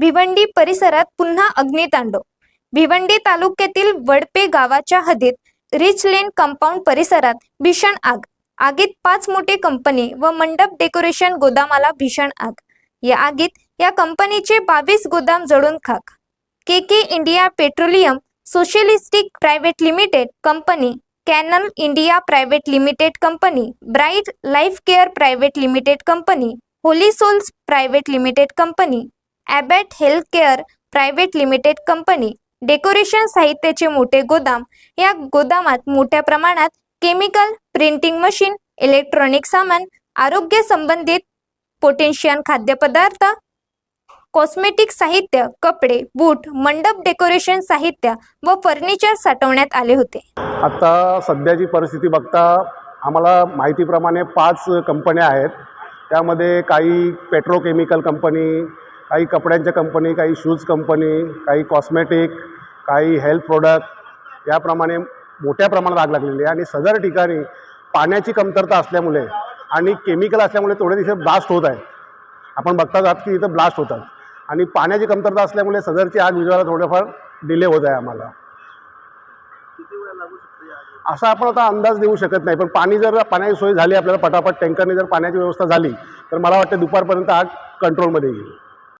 भिवंडी परिसरात पुन्हा अग्नितांडव. भिवंडी तालुक्यातील वडपे गावाच्या हद्दीत रिच लेन कंपाऊंड परिसरात भीषण आग. आगीत पाच मोठे कंपनी व मंडप डेकोरेशन गोदामाला भीषण आग. या आगीत या कंपनीचे बावीस गोदाम जळून खाक. K K India Petroleum Socialistic Private Limited Company Canal India Private Limited Company Bright Life Care Private Limited Company Holy Souls Private Limited Company Abbott Health Care Private Limited Company decoration साहित्याचे मोठे गोदाम. या गोदामात मोठ्या प्रमाणात chemical printing machine electronic सामान आरोग्य संबंधित पोटेन्शियन खाद्यपदार्थ कॉस्मेटिक साहित्य कपडे बूट मंडप डेकोरेशन साहित्य व फर्निचर साठवण्यात आले होते. आता सध्याची परिस्थिती बघता आम्हाला माहितीप्रमाणे पाच कंपन्या आहेत. त्यामध्ये काही पेट्रोकेमिकल कंपनी काही कपड्यांच्या कंपनी काही शूज कंपनी काही कॉस्मेटिक काही हेल्थ प्रोडक्ट याप्रमाणे मोठ्या प्रमाणात आग लागलेली आहे. आणि सदर ठिकाणी पाण्याची कमतरता असल्यामुळे आणि केमिकल असल्यामुळे थोडे तिथे ब्लास्ट होत आहेत. आपण बघतात आहात की इथं ब्लास्ट होतात. आणि पाण्याची कमतरता असल्यामुळे सदरची आग विजवायला थोडंफार डिले होत आहे आम्हाला. असा आपण आता अंदाज देऊ शकत नाही. पण पाणी जर पाण्याची सोय झाली आपल्याला पटापट टँकरने जर पाण्याची व्यवस्था झाली तर मला वाटतं दुपारपर्यंत आग कंट्रोलमध्ये येईल.